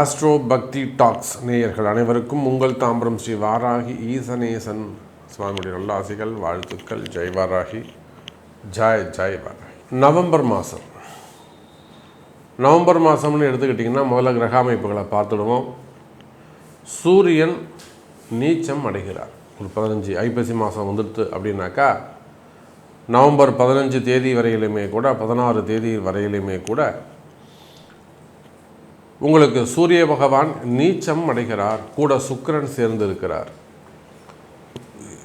Astro பக்தி tax நேயர்கள் அனைவருக்கும் உங்கள் தாம்பரம் ஸ்ரீ வாராகி ஈசனேசன் சுவாமியுடைய நல்லாசிகள் வாழ்த்துக்கள் ஜெய் வாராகி ஜாய் ஜாய் வாராகி. நவம்பர் மாதம் நவம்பர் மாதம்னு எடுத்துக்கிட்டிங்கன்னா முதல்ல கிரக அமைப்புகளை பார்த்துடுவோம். சூரியன் நீச்சம் அடைகிறார். ஒரு பதினஞ்சு ஐப்பசி மாதம் வந்துடுது அப்படின்னாக்கா நவம்பர் பதினஞ்சு தேதி வரையிலுமே கூட பதினாறு தேதி வரையிலுமே கூட உங்களுக்கு சூரிய பகவான் நீச்சம் அடைகிறார். கூட சுக்கிரன் சேர்ந்து இருக்கிறார்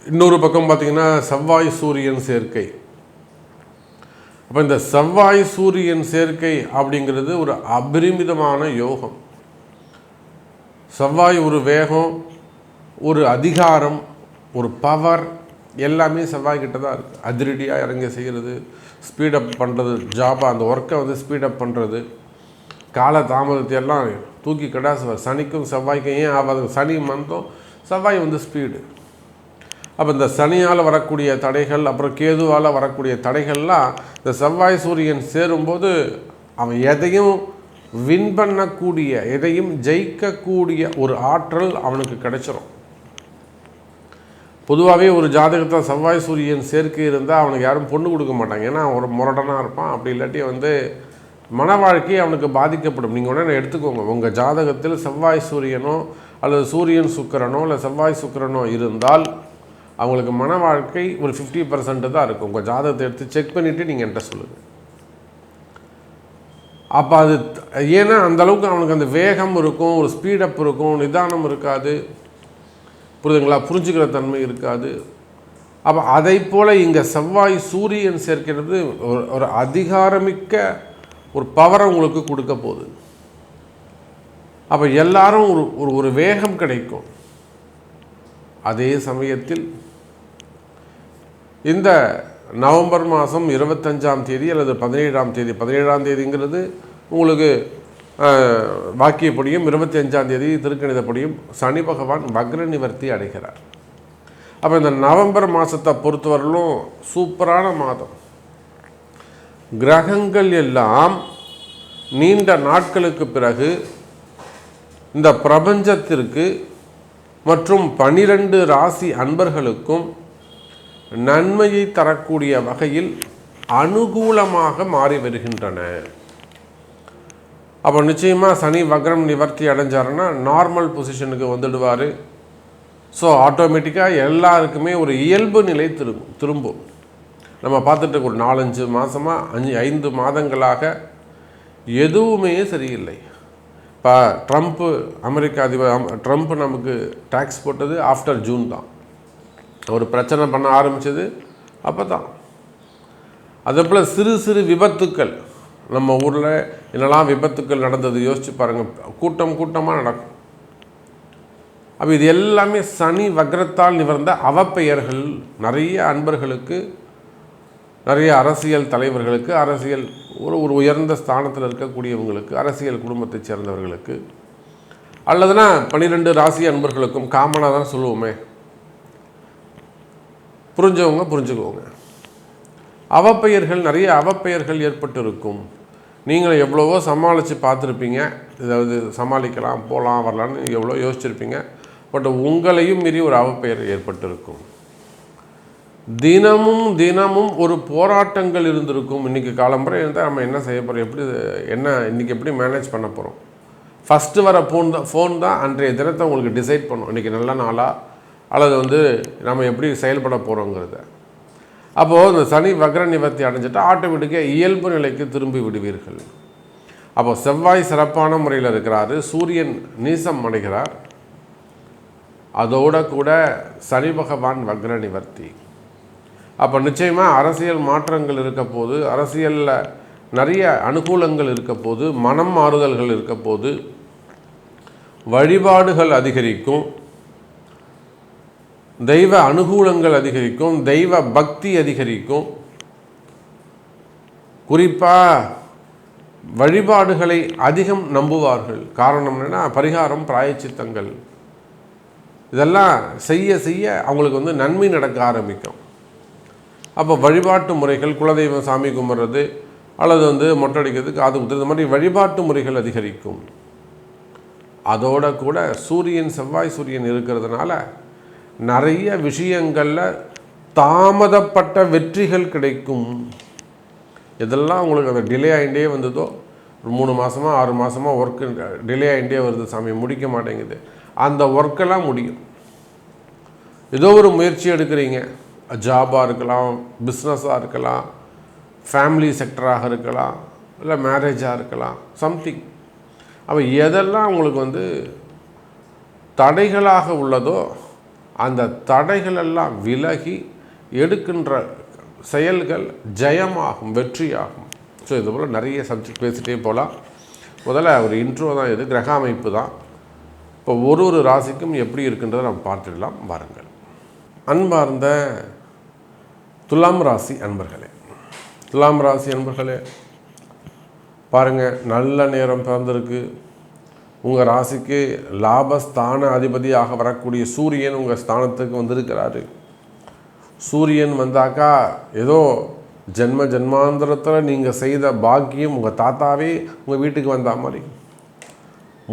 இன்னொரு பக்கம் பார்த்தீங்கன்னா செவ்வாய் சூரியன் சேர்க்கை. அப்போ இந்த செவ்வாய் சூரியன் சேர்க்கை அப்படிங்கிறது ஒரு அபரிமிதமான யோகம். செவ்வாய் ஒரு வேகம் ஒரு அதிகாரம் ஒரு பவர் எல்லாமே செவ்வாய் கிட்ட தான் இருக்குது அதிரடியாக இறங்க செய்கிறது ஸ்பீடப் பண்ணுறது ஜாபாக அந்த ஒர்க்கை வந்து ஸ்பீடப் பண்ணுறது கால தாமதத்தை எல்லாம் தூக்கி கடாசுவார் சனிக்கும் செவ்வாய்க்கும் ஏன் ஆகாது? சனி மந்தம் செவ்வாய் வந்து ஸ்பீடு அப்போ இந்த சனியால் வரக்கூடிய தடைகள் அப்புறம் கேதுவால் வரக்கூடிய தடைகள்லாம் இந்த செவ்வாய் சூரியன் சேரும்போது அவன் எதையும் வின் பண்ணக்கூடிய எதையும் ஜெயிக்கக்கூடிய ஒரு ஆற்றல் அவனுக்கு கிடைச்சிரும். பொதுவாகவே ஒரு ஜாதகத்தில் செவ்வாய் சூரியன் சேர்க்கை இருந்தால் அவனுக்கு யாரும் பொண்ணு கொடுக்க மாட்டாங்க. ஏன்னா ஒரு முரடனாக இருப்பான். அப்படி இல்லாட்டி வந்து மன வாழ்க்கை அவனுக்கு பாதிக்கப்படும். நீங்கள் உடனே எடுத்துக்கோங்க. உங்கள் ஜாதகத்தில் செவ்வாய் சூரியனோ அல்லது சூரியன் சுக்கிரனோ இல்லை செவ்வாய் சுக்கிரனோ இருந்தால் அவங்களுக்கு மன வாழ்க்கை ஒரு ஃபிஃப்டி பர்சன்ட் தான் இருக்கும். உங்கள் ஜாதகத்தை எடுத்து செக் பண்ணிவிட்டு நீங்கள் என்கிட்ட சொல்லுங்கள் அப்போ அது ஏன்னா அந்த அளவுக்கு அவனுக்கு அந்த வேகம் இருக்கும் ஒரு ஸ்பீடப் இருக்கும் நிதானம் இருக்காது. புரியுதுங்களா? புரிஞ்சுக்கிற தன்மை இருக்காது. அப்போ அதை போல் இங்கே செவ்வாய் சூரியன் சேர்க்கிறது ஒரு ஒரு அதிகாரமிக்க ஒரு பவரை உங்களுக்கு கொடுக்க போகுது. அப்போ எல்லாரும் ஒரு ஒரு ஒரு வேகம் கிடைக்கும். அதே சமயத்தில் இந்த நவம்பர் மாதம் இருபத்தஞ்சாம் தேதி அல்லது பதினேழாம் தேதி பதினேழாம் தேதிங்கிறது உங்களுக்கு வாக்கியப்படியும் இருபத்தி அஞ்சாம் தேதி திருக்கணிதப்படியும் சனி பகவான் வக்ர நிவர்த்தி அடைகிறார். அப்போ இந்த நவம்பர் மாதத்தை பொறுத்தவரையிலும் சூப்பரான மாதம். கிரகங்கள் எல்லாம் நீண்ட நாட்களுக்கு பிறகு இந்த பிரபஞ்சத்திற்கு மற்றும் பனிரெண்டு ராசி அன்பர்களுக்கும் நன்மையை தரக்கூடிய வகையில் அனுகூலமாக மாறி வருகின்றன. அப்போ நிச்சயமாக சனி வக்ரம் நிவர்த்தி அடைஞ்சாருன்னா நார்மல் பொசிஷனுக்கு வந்துடுவார். ஸோ ஆட்டோமேட்டிக்காக எல்லாருக்குமே ஒரு இயல்பு நிலை திரும்பும் திரும்பும். நம்ம பார்த்துட்டு ஒரு நாலஞ்சு மாதமாக அஞ்சு ஐந்து மாதங்களாக எதுவுமே சரியில்லை. இப்போ ட்ரம்ப்பு அமெரிக்க அதிபர் ட்ரம்ப் நமக்கு டேக்ஸ் போட்டது ஆஃப்டர் ஜூன் தான். ஒரு பிரச்சனை பண்ண ஆரம்பித்தது அப்போ தான் அதே போல் சிறு சிறு விபத்துக்கள். நம்ம ஊரில் என்னெல்லாம் விபத்துக்கள் நடந்தது யோசிச்சு பாருங்கள் கூட்டம் கூட்டமாக நடக்கும். அப்போ இது எல்லாமே சனி வக்ரத்தால் நிவர்ந்த அவப்பெயர்கள். நிறைய அன்பர்களுக்கு நிறைய அரசியல் தலைவர்களுக்கு அரசியல் ஒரு ஒரு உயர்ந்த ஸ்தானத்தில் இருக்கக்கூடியவங்களுக்கு அரசியல் குடும்பத்தைச் சேர்ந்தவர்களுக்கு அல்லதுனா பன்னிரெண்டு ராசி அன்பர்களுக்கும் காமனாக தான் சொல்லுவோமே. புரிஞ்சவங்க புரிஞ்சுக்குவோங்க. அவப்பெயர்கள் நிறைய அவப்பெயர்கள் ஏற்பட்டு இருக்கும் நீங்கள் எவ்வளவோ சமாளித்து பார்த்துருப்பீங்க. இதாவது சமாளிக்கலாம் போகலாம் வரலான்னு எவ்வளோ யோசிச்சிருப்பீங்க. பட் உங்களையும் மீறி ஒரு அவப்பெயர் ஏற்பட்டிருக்கும். தினமும் தினமும் ஒரு போராட்டங்கள் இருந்திருக்கும். இன்றைக்கி காலம்புரை இருந்தால் நம்ம என்ன செய்ய போகிறோம் எப்படி என்ன இன்றைக்கி எப்படி மேனேஜ் பண்ண போகிறோம் ஃபஸ்ட்டு வர ஃபோன் தான் ஃபோன் தான் அன்றைய தினத்தை உங்களுக்கு டிசைட் பண்ணும். இன்றைக்கி நல்ல நாளாக அல்லது வந்து நம்ம எப்படி செயல்பட போகிறோங்கிறத அப்போது இந்த சனி வக்ர நிவர்த்தி அடைஞ்சிட்டா ஆட்டோமேட்டிக்காக இயல்பு நிலைக்கு திரும்பி விடுவீர்கள். அப்போ செவ்வாய் சிறப்பான முறையில் இருக்கிறாரு. சூரியன் நீசம் அடைகிறார். அதோட கூட சனி பகவான் வக்ர நிவர்த்தி. அப்போ நிச்சயமாக அரசியல் மாற்றங்கள் இருக்க போது அரசியலில் நிறைய அனுகூலங்கள் இருக்க போது மனம் மாறுதல்கள் இருக்க போது வழிபாடுகள் அதிகரிக்கும் தெய்வ அனுகூலங்கள் அதிகரிக்கும் தெய்வ பக்தி அதிகரிக்கும். குறிப்பாக வழிபாடுகளை அதிகம் நம்புவார்கள். காரணம் என்னென்னா பரிகாரம் பிராயச்சித்தங்கள். இதெல்லாம் செய்ய செய்ய அவங்களுக்கு வந்து நன்மை நடக்க ஆரம்பிக்கும். அப்போ வழிபாட்டு முறைகள் குலதெய்வம் சாமி கும்பிட்றது அல்லது வந்து மொட்டை அடிக்கிறது காது குத்துறது இந்த மாதிரி வழிபாட்டு முறைகள் அதிகரிக்கும். அதோட கூட சூரியன் செவ்வாய் சூரியன் இருக்கிறதுனால நிறைய விஷயங்களில் தாமதப்பட்ட வெற்றிகள் கிடைக்கும். இதெல்லாம் உங்களுக்கு அந்த டிலே ஆகிட்டே வந்ததோ ஒரு மூணு மாதமாக ஆறு மாதமாக ஒர்க்கு டிலே ஆகிட்டே வருது சாமி முடிக்க மாட்டேங்குது. அந்த ஒர்க்கெல்லாம் முடியும். ஏதோ ஒரு முயற்சி எடுக்கிறீங்க. ஜாபாக இருக்கலாம் பிஸ்னஸாக இருக்கலாம் ஃபேமிலி செக்டராக இருக்கலாம் இல்லை மேரேஜாக இருக்கலாம் சம்திங் அப்போ எதெல்லாம் உங்களுக்கு வந்து தடைகளாக உள்ளதோ அந்த தடைகளெல்லாம் விலகி எடுக்கின்ற செயல்கள் ஜெயமாகும் வெற்றியாகும். ஸோ இது போல் நிறைய சப்ஜெக்ட் பேசிகிட்டே போகலாம் முதல்ல ஒரு இன்ட்ரோ தான் இது கிரக அமைப்பு தான். இப்போ ஒரு ஒரு ராசிக்கும் எப்படி இருக்குன்றதை நம்ம பார்த்துடலாம். வாருங்கள். அன்பார்ந்த துலாம் ராசி அன்பர்களே துலாம் ராசி அன்பர்களே பாருங்கள் நல்ல நேரம் பிறந்திருக்கு. உங்கள் ராசிக்கு லாபஸ்தான அதிபதியாக வரக்கூடிய சூரியன் உங்கள் ஸ்தானத்துக்கு வந்திருக்கிறாரு. சூரியன் வந்தாக்கா ஏதோ ஜென்ம ஜென்மாந்திரத்தில் நீங்கள் செய்த பாக்கியம் உங்கள் தாத்தாவே உங்கள் வீட்டுக்கு வந்த மாதிரி.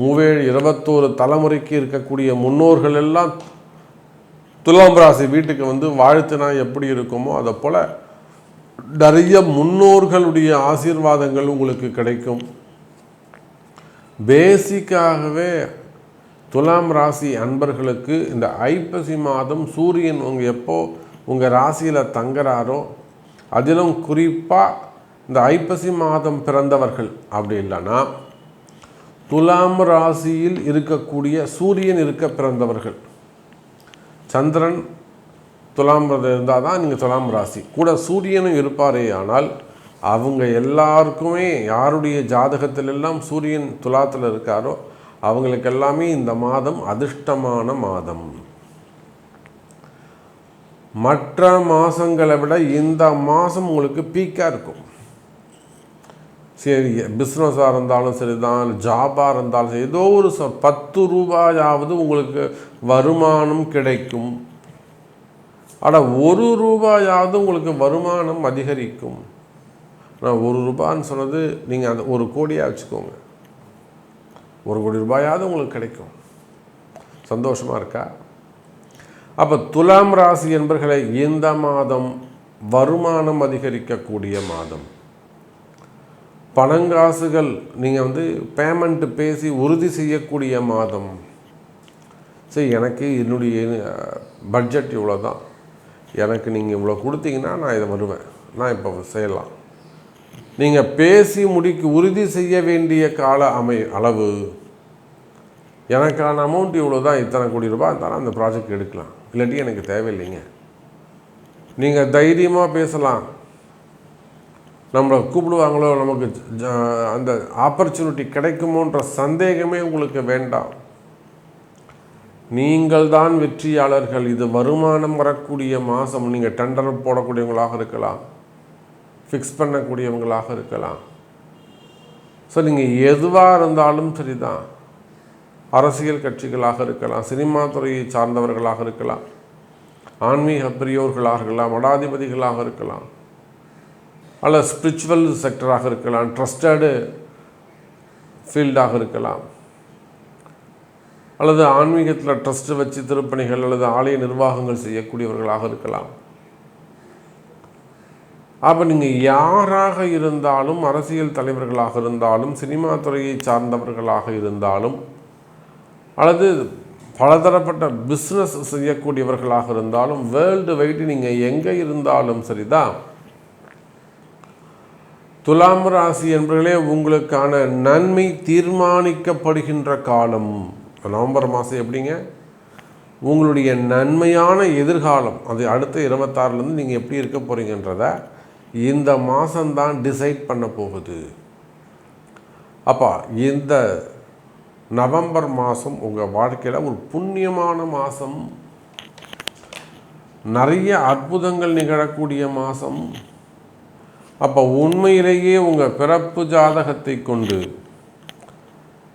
மூவேழு இருபத்தோரு தலைமுறைக்கு இருக்கக்கூடிய முன்னோர்கள் எல்லாம் துலாம் ராசி வீட்டுக்கு வந்து வாழ்த்துனா எப்படி இருக்குமோ அதை போல் நிறைய முன்னோர்களுடைய ஆசீர்வாதங்கள் உங்களுக்கு கிடைக்கும். பேசிக்காகவே துலாம் ராசி அன்பர்களுக்கு இந்த ஐப்பசி மாதம் சூரியன் உங்கள் எப்போ உங்கள் ராசியில் தங்குறாரோ அதிலும் குறிப்பாக இந்த ஐப்பசி மாதம் பிறந்தவர்கள் அப்படி இல்லைன்னா துலாம் ராசியில் இருக்கக்கூடிய சூரியன் இருக்க பிறந்தவர்கள். சந்திரன் துலாம் இருந்தால் தான் நீங்கள் துலாம் ராசி. கூட சூரியனும் இருப்பாரே ஆனால் அவங்க எல்லாருக்குமே யாருடைய ஜாதகத்திலெல்லாம் சூரியன் துலாத்தில் இருக்காரோ அவங்களுக்கு எல்லாமே இந்த மாதம் அதிர்ஷ்டமான மாதம். மற்ற மாதங்களை விட இந்த மாதம் உங்களுக்கு பீக்காக இருக்கும். சரி பிஸ்னஸாக இருந்தாலும் சரி தான் ஜாபாக இருந்தாலும் சரி ஏதோ ஒரு ச பத்து ரூபாயாவது உங்களுக்கு வருமானம் கிடைக்கும். ஆனால் ஒரு ரூபாயாவது உங்களுக்கு வருமானம் அதிகரிக்கும். நான் ஒரு ரூபான்னு சொன்னது நீங்கள் அந்த ஒரு கோடியாக வச்சுக்கோங்க. ஒரு கோடி ரூபாயாவது உங்களுக்கு கிடைக்கும். சந்தோஷமாக இருக்கா? அப்போ துலாம் ராசி என்பர்களை இந்த மாதம் வருமானம் அதிகரிக்கக்கூடிய மாதம். பணங்காசுகள் நீங்கள் வந்து பேமெண்ட்டு பேசி உறுதி செய்யக்கூடிய மாதம். சரி எனக்கு என்னுடைய பட்ஜெட் இவ்வளோ தான் எனக்கு நீங்கள் இவ்வளோ கொடுத்தீங்கன்னா நான் இதை வருவேன். நான் இப்போ செய்யலாம். நீங்கள் பேசி முடிக்க உறுதி செய்ய வேண்டிய கால அமை அளவு. எனக்கான அமௌண்ட் இவ்வளோ தான் இத்தனை கோடி ரூபாய் இருந்தாலும் அந்த ப்ராஜெக்ட் எடுக்கலாம். இல்லாட்டி எனக்கு தேவையில்லைங்க. நீங்கள் தைரியமாக பேசலாம். நம்மளை கூப்பிடுவாங்களோ நமக்கு அந்த ஆப்பர்ச்சுனிட்டி கிடைக்குமோன்ற சந்தேகமே உங்களுக்கு வேண்டாம். நீங்கள் தான் வெற்றியாளர்கள். இது வருமானம் வரக்கூடிய மாதம் நீங்கள் டெண்டர் போடக்கூடியவங்களாக இருக்கலாம். ஃபிக்ஸ் பண்ணக்கூடியவங்களாக இருக்கலாம். ஸோ நீங்கள் எதுவாக இருந்தாலும் சரிதான். அரசியல் கட்சிகளாக இருக்கலாம். சினிமா துறையை சார்ந்தவர்களாக இருக்கலாம். ஆன்மீக பெரியோர்களாக இருக்கலாம். மடாதிபதிகளாக இருக்கலாம். அல்லது ஸ்பிரிச்சுவல் செக்டராக இருக்கலாம் ட்ரஸ்டடு ஃபீல்டாக இருக்கலாம். அல்லது ஆன்மீகத்தில் ட்ரஸ்ட்டு வச்சு திருப்பணிகள் அல்லது ஆலய நிர்வாகங்கள் செய்யக்கூடியவர்களாக இருக்கலாம். அப்போ நீங்கள் யாராக இருந்தாலும் அரசியல் தலைவர்களாக இருந்தாலும் சினிமா துறையை சார்ந்தவர்களாக இருந்தாலும் அல்லது பலதரப்பட்ட பிஸ்னஸ் செய்யக்கூடியவர்களாக இருந்தாலும் வேர்ல்டு வைடு நீங்கள் எங்கே இருந்தாலும் சரிதான். துலாம் ராசி என்பர்களே உங்களுக்கான நன்மை தீர்மானிக்கப்படுகின்ற காலம். நவம்பர் மாதம் எப்படிங்க? உங்களுடைய நன்மையான எதிர்காலம் அது அடுத்த இருபத்தாறுலேருந்து நீங்கள் எப்படி இருக்க போகிறீங்கன்றத இந்த மாதம்தான் டிசைட் பண்ண போகுது. அப்போ இந்த நவம்பர் மாதம் உங்கள் வாழ்க்கையில் ஒரு புண்ணியமான மாதம் நிறைய அற்புதங்கள் நிகழக்கூடிய மாதம் அப்போ உண்மையிலேயே உங்கள் பிறப்பு ஜாதகத்தை கொண்டு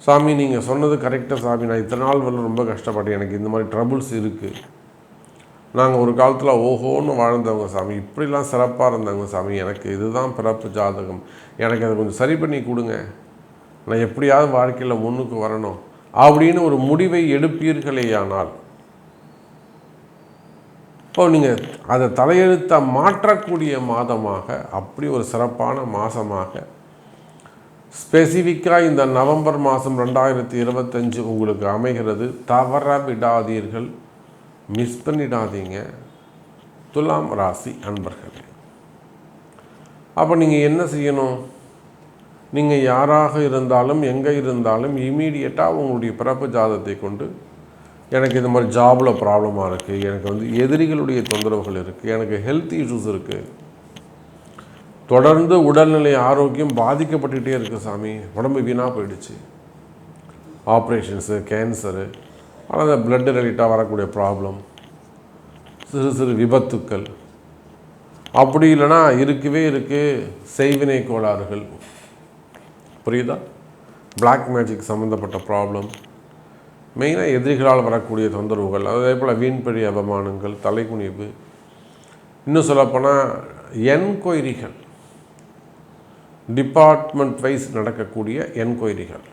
சாமி நீங்கள் சொன்னது கரெக்டாக சாமி நான் இத்தனை நாள் வரல ரொம்ப கஷ்டப்பட்டேன். எனக்கு இந்த மாதிரி ட்ரபுள்ஸ் இருக்குது நாங்கள் ஒரு காலத்தில் ஓஹோன்னு வாழ்ந்தவங்க சாமி இப்படிலாம் சிறப்பாக இருந்தவங்க சாமி எனக்கு இதுதான் பிறப்பு ஜாதகம். எனக்கு அதை கொஞ்சம் சரி பண்ணி கொடுங்க. நான் எப்படியாவது வாழ்க்கையில் முன்னுக்கு வரணும். அப்படின்னு ஒரு முடிவை எடுப்பீர்களேயானால் இப்போ நீங்கள் அதை தலையெழுத்தை மாற்றக்கூடிய மாதமாக அப்படி ஒரு சிறப்பான மாதமாக ஸ்பெசிஃபிக்காக இந்த நவம்பர் மாதம் ரெண்டாயிரத்தி இருபத்தஞ்சு உங்களுக்கு அமைகிறது. தவற விடாதீர்கள் மிஸ் பண்ணிடாதீங்க. துலாம் ராசி அன்பர்களே. அப்போ நீங்கள் என்ன செய்யணும்? நீங்கள் யாராக இருந்தாலும் எங்கே இருந்தாலும் இமீடியட்டாக உங்களுடைய பிறப்பு ஜாதத்தை கொண்டு எனக்கு இந்த மாதிரி ஜாபில் ப்ராப்ளமாக இருக்குது எனக்கு வந்து எதிரிகளுடைய தொந்தரவுகள் இருக்குது எனக்கு ஹெல்த் இஷ்யூஸ் இருக்குது தொடர்ந்து உடல்நிலை ஆரோக்கியம் பாதிக்கப்பட்டுக்கிட்டே இருக்குது சாமி. உடம்பு வீணாக போயிடுச்சு. ஆப்ரேஷன்ஸு கேன்சரு அந்த பிளட் ரிலேட்டாக வரக்கூடிய ப்ராப்ளம் சிறு சிறு விபத்துக்கள். அப்படி இல்லைன்னா இருக்கவே இருக்குது செய்வினை கோளாறுகள். புரியுதா? பிளாக் மேஜிக் சம்மந்தப்பட்ட ப்ராப்ளம் மெயினாக எதிரிகளால் வரக்கூடிய தொந்தரவுகள் அதே போல் வீண்பழி அவமானங்கள் தலைக்குனிவு இன்னும் சொல்லப்போனால் என்கொயரிகள். டிபார்ட்மெண்ட் வைஸ் நடக்கக்கூடிய என்கொயரிகள்.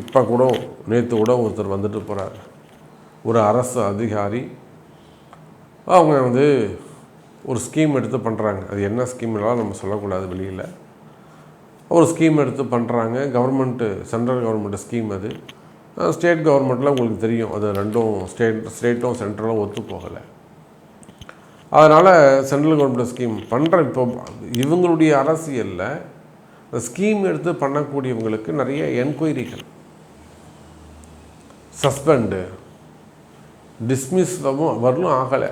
இப்போ கூட நேற்று கூட ஒருத்தர் வந்துட்டு போகிறார் ஒரு அரசு அதிகாரி. அவங்க வந்து ஒரு ஸ்கீம் எடுத்து பண்ணுறாங்க அது என்ன ஸ்கீம்னாலும் நம்ம சொல்லக்கூடாது வெளியில். ஒரு ஸ்கீம் எடுத்து பண்ணுறாங்க கவர்மெண்ட்டு சென்ட்ரல் கவர்மெண்ட் ஸ்கீம் அது. ஸ்டேட் கவர்மெண்ட்டில் உங்களுக்கு தெரியும். அது ரெண்டும் ஸ்டேட் ஸ்டேட்டும் சென்ட்ரலும் ஒத்து போகலை அதனால் சென்ட்ரல் கவர்மெண்ட் ஸ்கீம் பண்ணுற இப்போ இவங்களுடைய அரசியலில் ஸ்கீம் எடுத்து பண்ணக்கூடியவங்களுக்கு நிறைய என்கொயரிகள் சஸ்பெண்டு டிஸ்மிஸ்வும் வரலும் ஆகலை.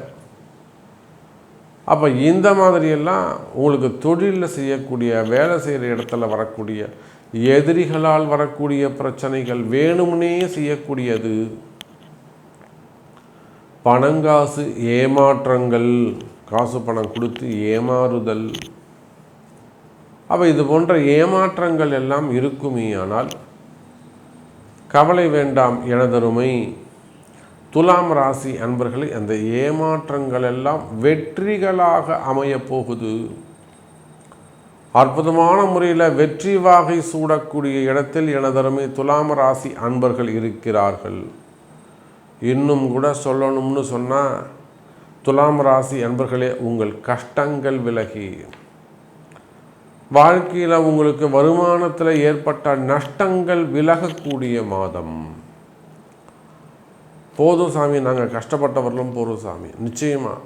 அப்போ இந்த மாதிரியெல்லாம் உங்களுக்கு தொழிலில் செய்யக்கூடிய வேலை செய்கிற இடத்துல வரக்கூடிய எதிரிகளால் வரக்கூடிய பிரச்சனைகள் வேணும்னே செய்யக்கூடியது. பணங்காசு ஏமாற்றங்கள் காசு பணம் கொடுத்து ஏமாறுதல். அப்போ இது போன்ற ஏமாற்றங்கள் எல்லாம் இருக்குமே ஆனால் கவலை வேண்டாம் எனதருமை. துலாம் ராசி அன்பர்களே அந்த ஏமாற்றங்கள் எல்லாம் வெற்றிகளாக அமையப் போகுது அற்புதமான முறையில் வெற்றி வாகை சூடக்கூடிய இடத்தில் எனதருமை துலாம ராசி அன்பர்கள் இருக்கிறார்கள். இன்னும் கூட சொல்லணும்னு சொன்னால் துலாம் ராசி அன்பர்களே உங்கள் கஷ்டங்கள் விலகி. வாழ்க்கையில் உங்களுக்கு வருமானத்தில் ஏற்பட்ட நஷ்டங்கள் விலகக்கூடிய மாதம். போதும் சாமி நாங்கள் கஷ்டப்பட்டவர்களும் போதும் சாமி. நிச்சயமாக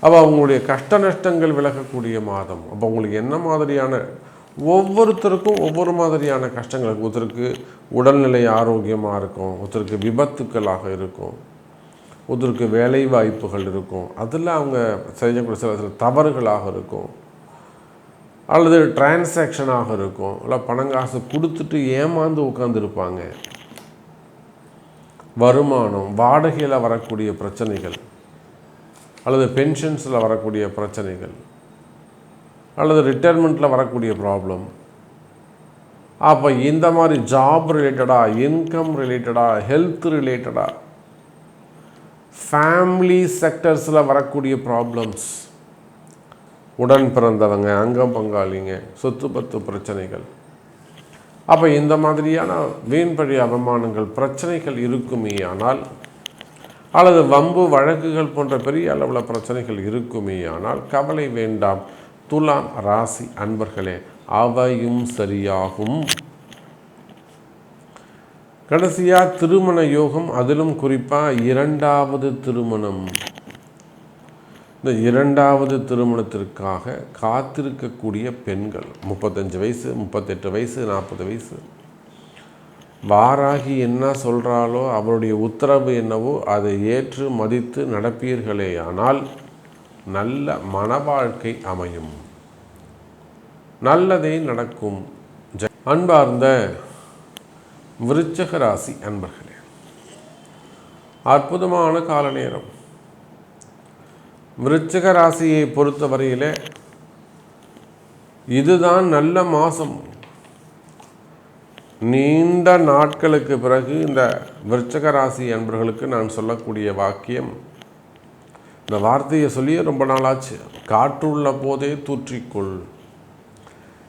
அப்போ அவங்களுடைய கஷ்ட நஷ்டங்கள் விலகக்கூடிய மாதம். அப்போ உங்களுக்கு என்ன மாதிரியான ஒவ்வொருத்தருக்கும் ஒவ்வொரு மாதிரியான கஷ்டங்கள் ஒருத்தருக்கு உடல்நிலை ஆரோக்கியமாக இருக்கும். ஒருத்தருக்கு விபத்துக்களாக இருக்கும். ஒருத்தருக்கு வேலை வாய்ப்புகள் இருக்கும். அதில் அவங்க செய்யக்கூடிய சில சில தவறுகளாக இருக்கும். அல்லது டிரான்சாக்ஷனாக இருக்கும். இல்லை பணங்காசு கொடுத்துட்டு ஏமாந்து உட்காந்துருப்பாங்க வருமானம் வாடகையில் வரக்கூடிய பிரச்சனைகள். அல்லது பென்ஷன்ஸில் வரக்கூடிய பிரச்சனைகள் அல்லது ரிட்டைர்மெண்ட்டில் வரக்கூடிய ப்ராப்ளம் அப்போ இந்த மாதிரி ஜாப் ரிலேட்டடாக இன்கம் ரிலேட்டடாக ஹெல்த் ரிலேட்டடாக ஃபேமிலி செக்டர்ஸில் வரக்கூடிய ப்ராப்ளம்ஸ் உடன் பிறந்தவங்க அங்கம் பங்காளிங்க சொத்து பத்து பிரச்சனைகள். அப்போ இந்த மாதிரியான வீண்பழி அவமானங்கள் பிரச்சனைகள் இருக்குமே ஆனால் அல்லது வம்பு வழக்குகள் போன்ற பெரிய அளவில் பிரச்சனைகள் இருக்குமே ஆனால் கவலை வேண்டாம். துலாம் ராசி அன்பர்களே அவையும் சரியாகும். கடைசியாக திருமண யோகம் அதிலும் குறிப்பாக இரண்டாவது திருமணம். இந்த இரண்டாவது திருமணத்திற்காக காத்திருக்கக்கூடிய பெண்கள் முப்பத்தஞ்சு வயசு முப்பத்தெட்டு வயசு நாற்பது வயசு வாராகி என்ன சொல்கிறாளோ அவருடைய உத்தரவு என்னவோ அதை ஏற்று மதித்து நடப்பீர்களே ஆனால் நல்ல மன வாழ்க்கை அமையும். நல்லதே நடக்கும். அன்பார்ந்த விருச்சக ராசி அன்பர்களே அற்புதமான கால நேரம் விருச்சக ராசியை பொறுத்தவரையில் இதுதான் நல்ல மாதம் நீண்ட நாட்களுக்கு பிறகு இந்த விருச்சக ராசி அன்பர்களுக்கு நான் சொல்லக்கூடிய வாக்கியம் இந்த வார்த்தையை சொல்லியே ரொம்ப நாளாச்சு. காற்றுள்ள போதே தூற்றிக்கொள்.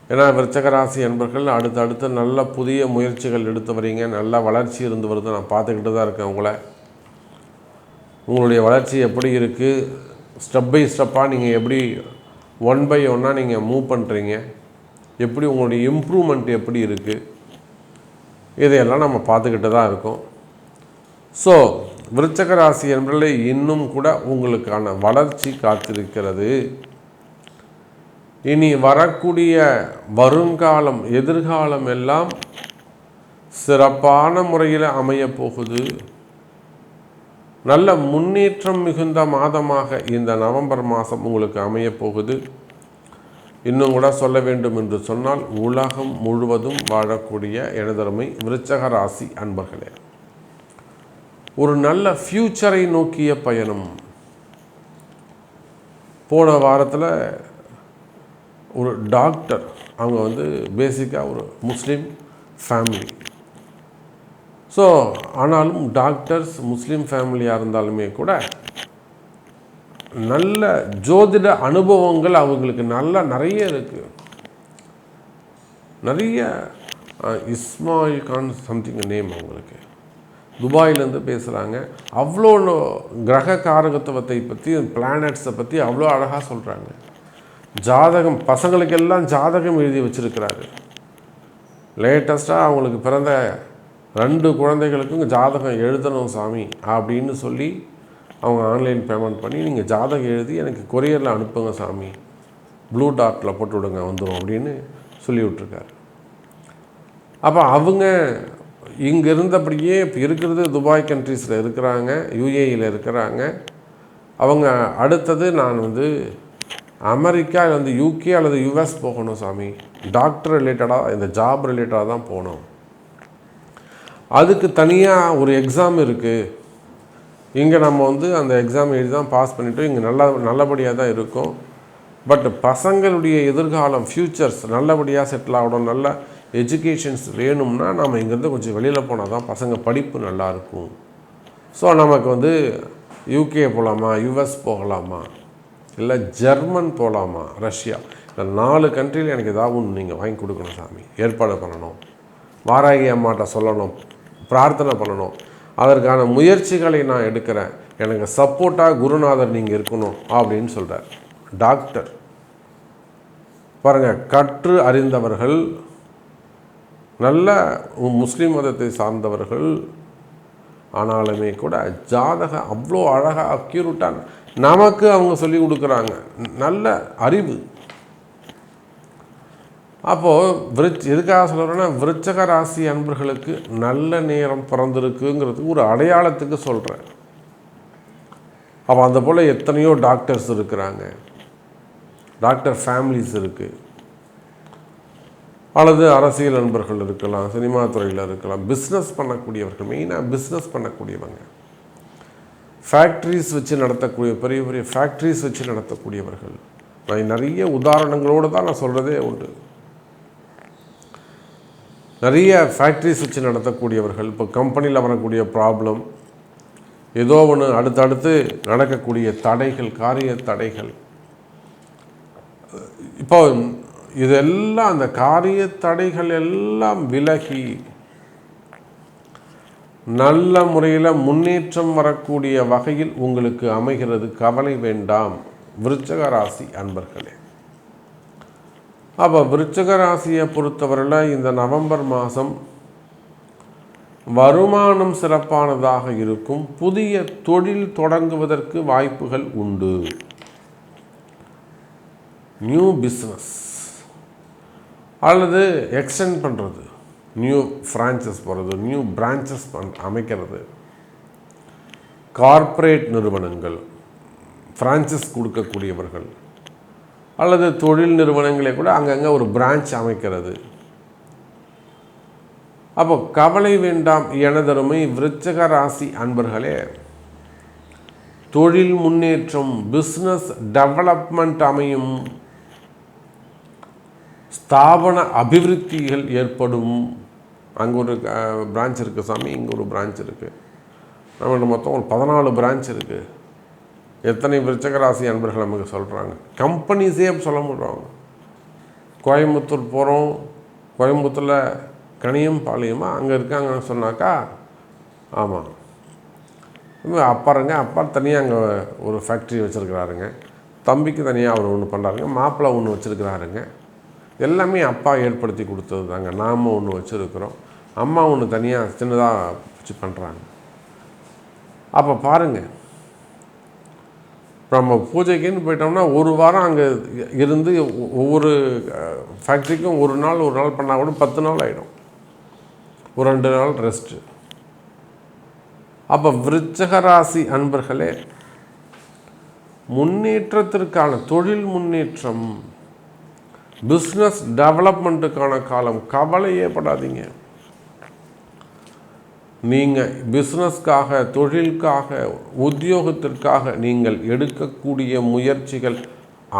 ஏன்னா விருச்சக ராசி என்பர்கள் அடுத்தடுத்து நல்ல புதிய முயற்சிகள் எடுத்து வரீங்க. நல்ல வளர்ச்சி இருந்து வருது. நான் பார்த்துக்கிட்டு தான் இருக்கேன் உங்களை. உங்களுடைய வளர்ச்சி எப்படி இருக்குது ஸ்டெப் பை ஸ்டெப்பாக நீங்கள் எப்படி ஒன் பை ஒன்னாக நீங்கள் மூவ் பண்ணுறீங்க எப்படி உங்களுடைய இம்ப்ரூவ்மெண்ட் எப்படி இருக்குது இதையெல்லாம் நம்ம பார்த்துக்கிட்டு தான் இருக்கோம். ஸோ விருச்சக ராசி என்பதில் இன்னும் கூட உங்களுக்கான வளர்ச்சி காத்திருக்கிறது. இனி வரக்கூடிய வருங்காலம் எதிர்காலம் எல்லாம் சிறப்பான முறையில் அமையப் போகுது. நல்ல முன்னேற்றம் மிகுந்த மாதமாக இந்த நவம்பர் மாதம் உங்களுக்கு அமையப் போகுது. இன்னும் கூட சொல்ல வேண்டும் என்று சொன்னால் உலகம் முழுவதும் வாழக்கூடிய எனதருமை விருச்சக ராசி அன்பர்களே. ஒரு நல்ல ஃப்யூச்சரை நோக்கிய பயணம். போன வாரத்தில் ஒரு டாக்டர் அவங்க வந்து பேசிக்காக ஒரு முஸ்லீம் ஃபேமிலி ஸோ ஆனாலும் டாக்டர்ஸ் முஸ்லீம் ஃபேமிலியாக இருந்தாலுமே கூட நல்ல ஜோதிட அனுபவங்கள் அவங்களுக்கு நல்லா நிறைய இருக்குது நிறைய இஸ்மாயில் கான் சம்திங் நேம் அவங்களுக்கு. துபாயிலேருந்து பேசுகிறாங்க அவ்வளோ கிரக காரகத்துவத்தை பற்றி பிளானட்ஸை பற்றி அவ்வளோ அழகாக சொல்கிறாங்க ஜாதகம் பசங்களுக்கெல்லாம் ஜாதகம் எழுதி வச்சுருக்கிறாரு. லேட்டஸ்ட்டாக அவங்களுக்கு பிறந்த ரெண்டு குழந்தைகளுக்கும் ஜாதகம் எழுதணும் சாமி அப்படின்னு சொல்லி அவங்க ஆன்லைன் பேமெண்ட் பண்ணி நீங்கள் ஜாதகம் எழுதி எனக்கு கொரியரில் அனுப்புங்க சாமி. ப்ளூ டாட்டில் போட்டு விடுங்க வந்துடும் அப்படின்னு சொல்லி விட்ருக்காரு அப்போ அவங்க இங்கே இருந்தபடியே இப்போ இருக்கிறது துபாய் கண்ட்ரீஸில் இருக்கிறாங்க யூஏஇயில் இருக்கிறாங்க. அவங்க அடுத்தது நான் வந்து அமெரிக்கா வந்து யூகே அல்லது யுஎஸ் போகணும் சாமி. டாக்டர் ரிலேட்டடாக இந்த ஜாப் ரிலேட்டடாக தான் போகணும். அதுக்கு தனியாக ஒரு எக்ஸாம் இருக்குது இங்கே நம்ம வந்து அந்த எக்ஸாம் எழுதி தான் பாஸ் பண்ணிவிட்டோம் இங்கே நல்லா நல்லபடியாக தான் இருக்கும். பட் பசங்களுடைய எதிர்காலம் ஃப்யூச்சர்ஸ் நல்லபடியாக செட்டில் ஆகணும். நல்ல எஜுகேஷன்ஸ் வேணும்னா நம்ம இங்கேருந்து கொஞ்சம் வெளியில் போனால் தான் பசங்க படிப்பு நல்லாயிருக்கும் ஸோ நமக்கு வந்து யூகே போகலாமா யுஎஸ் போகலாமா? இல்லை ஜெர்மன் போகலாமா ரஷ்யா இந்த நாலு கண்ட்ரியில் எனக்கு ஏதாவது ஒன்று நீங்கள் வாங்கி கொடுக்கணும் சாமி. ஏற்பாடு பண்ணணும். வாராகி அம்மாட்ட சொல்லணும். பிரார்த்தனை பண்ணணும். அதற்கான முயற்சிகளை நான் எடுக்கிறேன். எனக்கு சப்போர்ட்டாக குருநாதர் நீங்கள் இருக்கணும் அப்படின்னு சொல்கிறார் டாக்டர். பாருங்கள் கற்று அறிந்தவர்கள் நல்ல முஸ்லீம் மதத்தை சார்ந்தவர்கள் ஆனாலுமே கூட ஜாதகம் அவ்வளோ அழகாக அக்யூரட்டாக நமக்கு அவங்க சொல்லி கொடுக்குறாங்க. நல்ல அறிவு. அப்போது விருச் எதுக்காக சொல்கிறேன்னா விருச்சக ராசி அன்பர்களுக்கு நல்ல நேரம் பிறந்திருக்குங்கிறதுக்கு ஒரு அடையாளத்துக்கு சொல்கிறேன் அப்போ அந்த போல் எத்தனையோ டாக்டர்ஸ் இருக்கிறாங்க. டாக்டர் ஃபேமிலிஸ் இருக்குது அல்லது அரசியல் நண்பர்கள் இருக்கலாம் சினிமா துறையில் இருக்கலாம் பிஸ்னஸ் பண்ணக்கூடியவர்கள் மெயினாக பிஸ்னஸ் பண்ணக்கூடியவங்க. ஃபேக்ட்ரிஸ் வச்சு நடத்தக்கூடிய பெரிய பெரிய ஃபேக்ட்ரிஸ் வச்சு நடத்தக்கூடியவர்கள். நான் நிறைய உதாரணங்களோடு தான் நான் சொல்கிறதே உண்டு. நிறைய ஃபேக்ட்ரிஸ் வச்சு நடத்தக்கூடியவர்கள் இப்போ கம்பெனியில் வரக்கூடிய ப்ராப்ளம் ஏதோ ஒன்று அடுத்தடுத்து நடக்கக்கூடிய தடைகள் காரிய தடைகள். இப்போ இதெல்லாம் அந்த காரிய தடைகள் எல்லாம் விலகி நல்ல முறையில் முன்னேற்றம் வரக்கூடிய வகையில் உங்களுக்கு அமைகிறது கவலை வேண்டாம். விருச்சக ராசி அன்பர்களே. அப்போ விருச்சக ராசியை பொறுத்தவரையில் இந்த நவம்பர் மாதம் வருமானம் சிறப்பானதாக இருக்கும். புதிய தொழில் தொடங்குவதற்கு வாய்ப்புகள் உண்டு. நியூ பிஸ்னஸ் அல்லது எக்ஸ்டெண்ட் பண்ணுறது நியூ ஃப்ரான்ச்சஸ் போகிறது நியூ பிரான்ச்சஸ் பண் அமைக்கிறது. கார்ப்பரேட் நிறுவனங்கள். ஃப்ரான்ச்சஸ் கொடுக்கக்கூடியவர்கள். அல்லது தொழில் நிறுவனங்களே கூட அங்கங்கே ஒரு பிரான்ச் அமைக்கிறது. அப்போ கவலை வேண்டாம் எனதருமை விருச்சக ராசி அன்பர்களே. தொழில் முன்னேற்றம் பிஸ்னஸ் டெவலப்மெண்ட் அமையும். ஸ்தாபன அபிவிருத்திகள் ஏற்படும். அங்கே ஒரு பிரான்ச் இருக்குது சாமி இங்கே ஒரு பிரான்ச் இருக்குது நம்மகிட்ட மொத்தம் ஒரு பதினாலு பிரான்ச் இருக்குது எத்தனை விருச்சக ராசி அன்பர்கள் நமக்கு சொல்கிறாங்க கம்பெனிஸே சொல்ல முடியும் கோயம்புத்தூர் போகிறோம் கோயம்புத்தூரில் கனியம் பாளையமா அங்கே இருக்காங்கன்னு சொன்னாக்கா ஆமாம் அப்பாருங்க அப்பா தனியாக அங்கே ஒரு ஃபேக்ட்ரி வச்சுருக்கிறாருங்க. தம்பிக்கு தனியாக அவர் ஒன்று பண்ணுறாருங்க மாப்பிள்ளை ஒன்று வச்சுருக்கிறாருங்க. எல்லாமே அப்பா ஏற்படுத்தி கொடுத்தது தாங்க. நாம் ஒன்று வச்சுருக்கிறோம். அம்மா ஒன்று தனியாக சின்னதாக வச்சு பண்ணுறாங்க அப்போ பாருங்கள் நம்ம பூஜைக்குன்னு போயிட்டோம்னா ஒரு வாரம் அங்கே இருந்து ஒவ்வொரு ஃபேக்ட்ரிக்கும் ஒரு நாள் ஒரு நாள் பண்ணால் கூட பத்து நாள் ஆகிடும் ஒரு ரெண்டு நாள் ரெஸ்ட்டு அப்போ விருச்சகராசி அன்பர்களே முன்னேற்றத்திற்கான தொழில் முன்னேற்றம் பிஸ்னஸ் டெவலப்மெண்ட்டுக்கான காலம் கவலையே படாதீங்க. நீங்கள் பிஸ்னஸ்க்காக தொழிலுக்காக உத்தியோகத்திற்காக நீங்கள் எடுக்கக்கூடிய முயற்சிகள்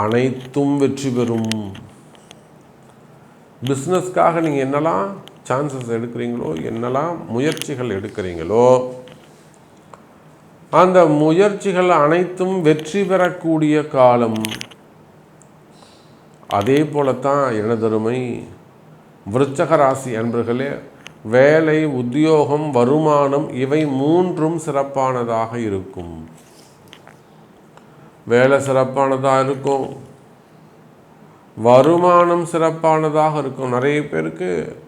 அனைத்தும் வெற்றி பெறும். பிஸ்னஸ்க்காக நீங்கள் என்னெல்லாம் சான்சஸ் எடுக்கிறீங்களோ என்னெல்லாம் முயற்சிகள் எடுக்கிறீங்களோ அந்த முயற்சிகள் அனைத்தும் வெற்றி பெறக்கூடிய காலம். அதே போலத்தான் எனதருமை விருச்சக ராசி அன்பர்களே வேலை உத்தியோகம் வருமானம் இவை மூன்றும் சிறப்பானதாக இருக்கும். வேலை சிறப்பானதாக இருக்கும். வருமானம் சிறப்பானதாக இருக்கும். நிறைய பேருக்கு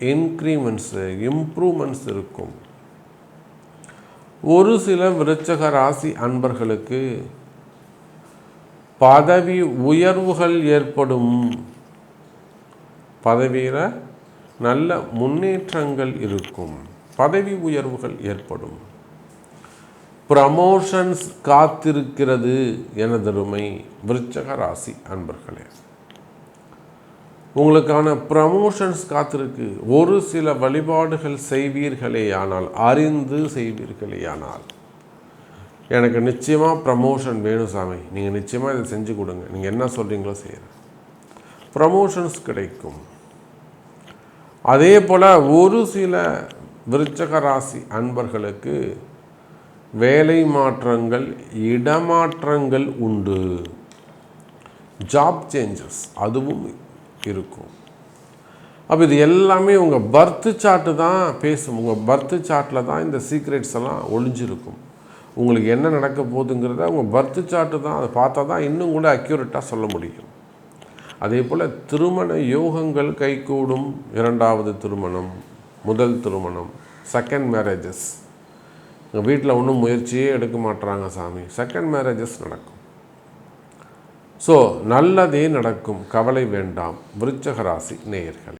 இன்க்ரிமெண்ட்ஸு இம்ப்ரூவ்மெண்ட்ஸ் இருக்கும். ஒரு சில விருச்சக ராசி அன்பர்களுக்கு பதவி உயர்வுகள் ஏற்படும். பதவியில் நல்ல முன்னேற்றங்கள் இருக்கும். பதவி உயர்வுகள் ஏற்படும். ப்ரமோஷன்ஸ் காத்திருக்கிறது எனதருமை விருச்சக ராசி அன்பர்களே. உங்களுக்கான ப்ரமோஷன்ஸ் காத்திருக்கு. ஒரு சில வழிபாடுகள் செய்வீர்களேயானால் அறிந்து செய்வீர்களேயானால். எனக்கு நிச்சயமாக ப்ரமோஷன் வேணும் சாமி. நீங்கள் நிச்சயமாக இதை செஞ்சு கொடுங்க. நீங்கள் என்ன சொல்கிறீங்களோ செய்கிறேன் ப்ரமோஷன்ஸ் கிடைக்கும். அதே போல் ஒரு சில விருச்சக ராசி அன்பர்களுக்கு வேலை மாற்றங்கள் இடமாற்றங்கள் உண்டு. ஜாப் சேஞ்சஸ் அதுவும் இருக்கும். அப்போ இது எல்லாமே உங்கள் பர்த்து சார்ட்டு தான் பேசும். உங்கள் பர்த் சார்ட்டில் தான் இந்த சீக்ரெட்ஸ் எல்லாம் ஒளிஞ்சிருக்கும். உங்களுக்கு என்ன நடக்க போகுதுங்கிறத உங்கள் பர்த் சார்ட்டு தான் அதை பார்த்தா தான் இன்னும் கூட அக்யூரேட்டாக சொல்ல முடியும். அதே போல் திருமண யோகங்கள் கைகூடும் இரண்டாவது திருமணம் முதல் திருமணம் செகண்ட் மேரேஜஸ் எங்கள் வீட்டில் ஒன்றும் முயற்சியே எடுக்க மாட்டுறாங்க சாமி. செகண்ட் மேரேஜஸ் நடக்கும். ஸோ நல்லதே நடக்கும். கவலை வேண்டாம். விருச்சக ராசி நேயர்கள்.